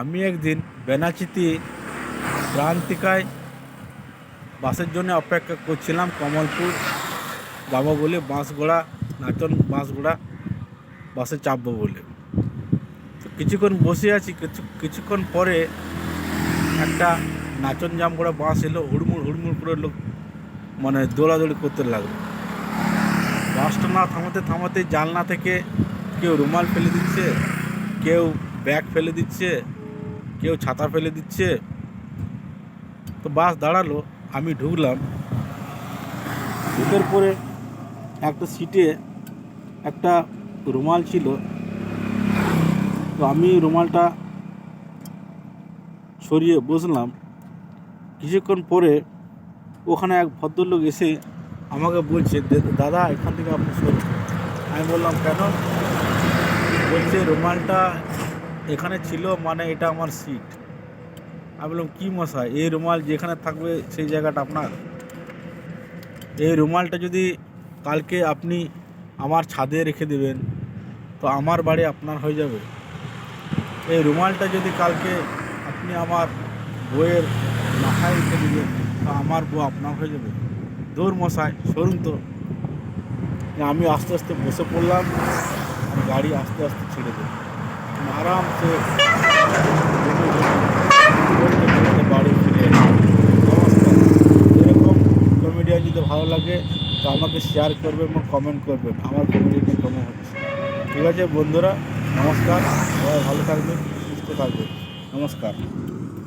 আমি একদিন বেনাচিতি প্রান্তিকায় বাসের জন্য অপেক্ষা করছিলাম কমলপুর যাব বলে বাঁশগোড়া নাচন বাঁশগোড়া বাসে চাপবো বলে। তো কিছুক্ষণ বসে আছি, কিছু, কিছুক্ষণ পরে একটা নাচন জাম করা বাস এলো, হুড়মুড় হুড়মুড় করে লোক মানে দৌড়াদৌড়ি করতে লাগল। বাসটা না থামাতে থামাতে জানলা থেকে কেউ রুমাল ফেলে দিচ্ছে, কেউ ব্যাগ ফেলে দিচ্ছে কেউ ছাতা ফেলে দিচ্ছে। তো বাস দাঁড়াল, আমি ঢুকলাম। ঢুকের পরে একটা সিটে একটা রুমাল ছিল। তো আমি রুমালটা সরিয়ে বসলাম। কিছুক্ষণ পরে ওখানে এক ভদ্রলোক এসে আমাকে বলছে দাদা, এখান থেকে আপনি আমি বললাম, কেন? বলছে, রুমালটা এখানে ছিল মানে এটা আমার সিট আমি বললাম, কী মশাই, এই রুমাল যেখানে থাকবে সেই জায়গাটা আপনার? এই রুমালটা যদি কালকে আপনি আমার ছাদে রেখে দেবেন, তো আমার বাড়ি আপনার হয়ে যাবে। এই রুমালটা যদি কালকে আপনি আমার বইয়ের মাথায় রেখে দেবেন, তো আমার বউ আপনার হয়ে যাবে। দৌড় মশাই, সরুন তো। আমি আস্তে আস্তে বসে পড়লাম গাড়ি আস্তে আস্তে ছেড়ে দেব আরামসে বাড়ি। নমস্কার এরকম কমেডিয়ান যদি ভালো লাগে, তো আমাকে শেয়ার করবেন এবং কমেন্ট করবেন আমার কমেডিয়ান কেমন হচ্ছে। ঠিক আছে বন্ধুরা, নমস্কার। সবাই ভালো থাকবেন, সুস্থ থাকবেন। নমস্কার।